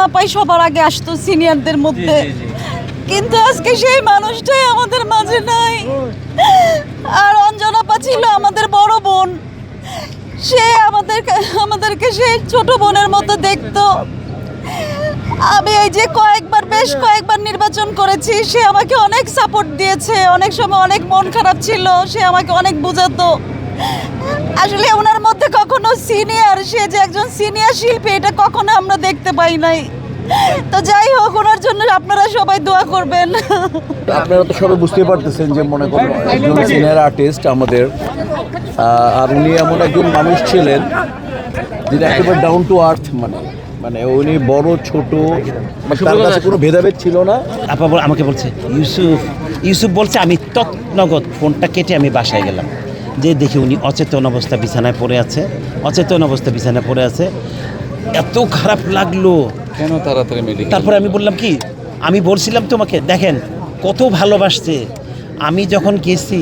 অঞ্জনা পাই সবার আগে আসতো সিনিয়রদের মধ্যে। কিন্তু আজকে সেই মানুষটাই আমাদের মাঝে নাই। আর অঞ্জনা পা ছিল আমাদের বড় বোন। সে আমাদের আমাদেরকে সে ছোট বোনের মতো দেখতো। আমি এই যে কয়েকবার বেশ কয়েকবার নির্বাচন করেছি সে আমাকে অনেক সাপোর্ট দিয়েছে। অনেক সময় অনেক মন খারাপ ছিল সে আমাকে অনেক বোঝাতো। আসলে ওনার মধ্যে কখনো সিনিয়র সে যে একজন সিনিয়র শিল্পী এটা কখনো আমরা দেখতে পাই নাই। তো যাই হোক ওনার জন্য আপনারা সবাই দোয়া করবেন। আপনারা তো সবাই বুঝতে পারতেছেন যে মনে করুন একজন সিনিয়র আর্টিস্ট আমাদের আর উনি এমন একজন মানুষ ছিলেন যিনি একেবারে ডাউন টু আর্থ মানে মানে উনি বড় ছোট মানে তার কাছে কোনো ভেদাভেদ ছিল না। আপা আমাকে বলছে ইউসুফ ইউসুফ বলছে আমি তৎনগদ ফোনটা কেটে আমি বাসায় গেলাম। যে দেখি উনি অচেতন অবস্থা বিছানায় পড়ে আছে অচেতন অবস্থা বিছানায় পড়ে আছে। এত খারাপ লাগল। কেন তাড়াতাড়ি মেডিকেল তারপরে আমি বললাম কি আমি বলছিলাম তোমাকে দেখেন কত ভালোবাসছে। আমি যখন গেছি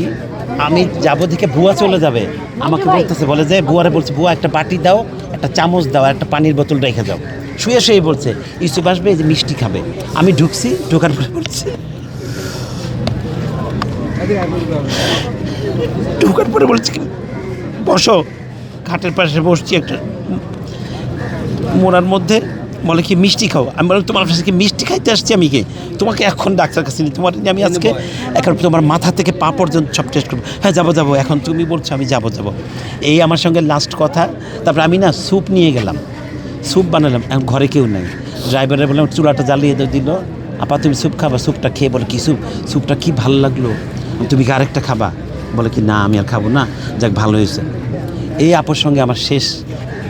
আমি যাব দেখে বুয়া চলে যাবে। আমাকে বলতেছে বলে যে বুয়ারে বলছে বুয়া একটা বাটি দাও একটা চামচ দাও একটা পানির বোতল রেখে যাও। শুয়ে শুয়ে বলছে ইউসুফ আসবে যে মিষ্টি খাবে। আমি ঢুকছি ঢোকার পরে বলছে ঢোকার পরে বলছে কি বসো। খাটের পাশে বসছি একটা মোড়ার মধ্যে। বলে কি মিষ্টি খাও। আমি বললাম তোমার কাছে কি মিষ্টি খাইতে আসছি আমি কি? তোমাকে এখন ডাক্তার কাছে নিই তোমার আমি আজকে এখন তোমার মাথা থেকে পা পর্যন্ত সব টেস্ট করব। হ্যাঁ যাব যাব। এখন তুমি বলছো আমি যাব যাব। এই আমার সঙ্গে লাস্ট কথা। তারপরে আমি না স্যুপ নিয়ে গেলাম। স্যুপ বানালাম। এখন ঘরে কেউ নেই। ড্রাইভারে বললাম চুলাটা জ্বালিয়ে দিল। আপা তুমি স্যুপ খাবা? স্যুপটা খেয়ে বলে কী স্যুপ স্যুপটা কী ভালো লাগল? তুমি কি আরেকটা খাবা? বলে কি না আমি আর খাব না। যাক ভালো হয়েছে। এই আপুর সঙ্গে আমার শেষ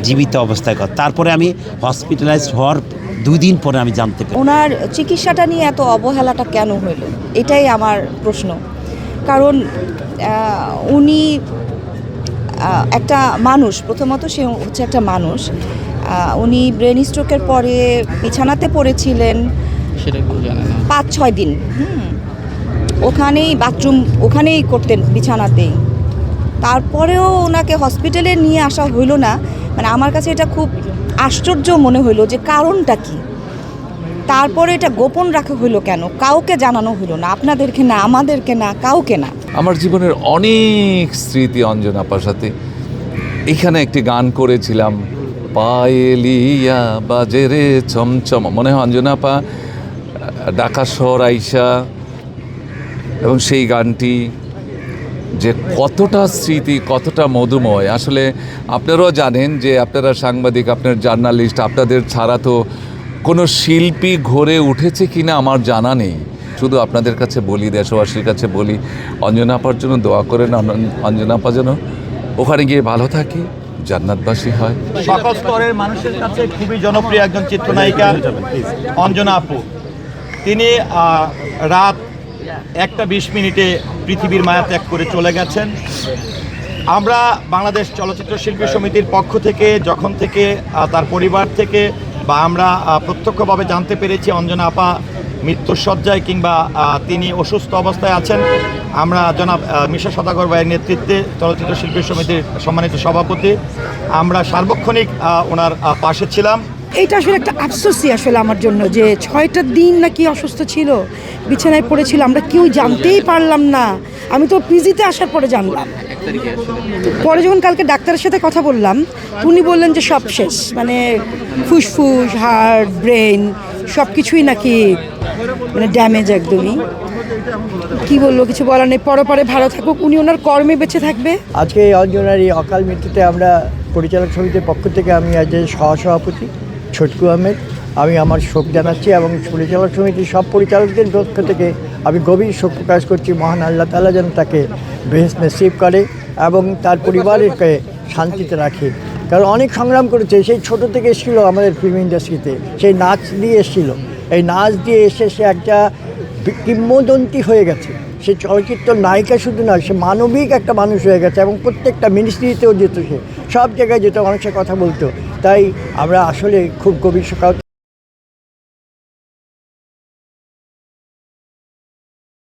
জীবিত অবস্থায় কথা। তারপরে আমি হসপিটালাইজ হওয়ার দুই দিন পরে আমি জানতে পারি ওনার চিকিৎসাটা নিয়ে এত অবহেলাটা কেন হইল? এটাই আমার প্রশ্ন। কারণ উনি একটা মানুষ প্রথমত সে হচ্ছে একটা মানুষ। উনি ব্রেন স্ট্রোকের পরে বিছানাতে পড়েছিলেন সেটা কেউ জানে না। পাঁচ ছয় দিন। হুম। ওখানেই বাথরুম ওখানেই করতেন বিছানাতেই। তারপরেও ওনাকে হসপিটালে নিয়ে আসা হইল না। মানে আমার কাছে এটা খুব আশ্চর্য মনে হইল যে কারণটা কি? তারপরে এটা গোপন রাখা হইল কেন? কাউকে জানানো হইল না, আপনাদেরকে না, আমাদেরকে না, কাউকে না। আমার জীবনের অনেক স্মৃতি অঞ্জনাপার সাথে। এখানে একটি গান করেছিলাম পায়েলিয়া বাজেরে চমচম মনে হয় অঞ্জনাপা ঢাকা শহর আইসা এবং সেই গানটি যে কতটা স্মৃতি, কতটা মধুময়। আসলে আপনারাও জানেন যে আপনারা সাংবাদিক, আপনার জার্নালিস্ট, আপনাদের ছাড়া তো কোনো শিল্পী ঘরে উঠেছে কিনা আমার জানা নেই। শুধু আপনাদের কাছে বলি, দেশবাসীর কাছে বলি অঞ্জনাপার জন্য দোয়া করেন অঞ্জনাপা যেন ওখানে গিয়ে ভালো থাকি, জান্নাতবাসী হয়। সকল স্তরের মানুষের কাছে খুবই জনপ্রিয় একজন চিত্রনায়িকা অঞ্জনা আপু। তিনি রাত একটা বিশ মিনিটে পৃথিবীর মায়া ত্যাগ করে চলে গেছেন। আমরা বাংলাদেশ চলচ্চিত্র শিল্পী সমিতির পক্ষ থেকে, যখন থেকে তার পরিবার থেকে, বা আমরা প্রত্যক্ষভাবে জানতে পেরেছি অঞ্জনা আপা মৃত্যুর সজ্জায় কিংবা তিনি অসুস্থ অবস্থায় আছেন। আমরা জনাব মিশা সদাগর ভাইয়ের নেতৃত্বে চলচ্চিত্র শিল্পী সমিতির সম্মানিত সভাপতি। আমরা সার্বক্ষণিক ওনার পাশে ছিলাম। এইটা আসলে একটা আফসোসই আসলে আমার জন্য যে ছয়টা দিন নাকি অসুস্থ ছিল, বিছানায় পড়েছিল, আমরা কেউ জানতেই পারলাম না। আমি তো পিজিতে আসার পরে জানলাম। পরে যখন কালকে ডাক্তারের সাথে কথা বললাম, উনি বললেন যে সব শেষ মানে ফুসফুস, হার্ট, ব্রেন সব কিছুই নাকি মানে ড্যামেজ একদমই। কি বলল কিছু বলার নেই পরে পরে ভালো থাকুক, উনি ওনার কর্মে বেঁচে থাকবে। আজকে এই অঞ্জনার এই অকাল মৃত্যুতে আমরা পরিচালক সমিতির পক্ষ থেকে আমি আজ সহসভাপতি ছটকু আহমেদ, আমি আমার শোক জানাচ্ছি এবং পরিচালক সমিতির সব পরিচালকদের পক্ষ থেকে আমি গভীর শোক প্রকাশ করছি। মহান আল্লাহ তালা যেন তাকে বেহেস নসিব করে এবং তার পরিবারকে শান্তিতে রাখে। কারণ অনেক সংগ্রাম করেছে, সেই ছোট থেকে এসেছিল আমাদের ফিল্ম ইন্ডাস্ট্রিতে সেই নাচ দিয়ে এসেছিল। এই নাচ দিয়ে এসে সে একটা কিংবদন্তি হয়ে গেছে। সে চলচ্চিত্র নায়িকা শুধু নয়, সে মানবিক একটা মানুষ হয়ে গেছে এবং প্রত্যেকটা মিনিস্ট্রিতেও যেত সে। সব জায়গায় যেত, মানুষের কথা বলতো। তাই আমরা আসলে খুব শোকাহত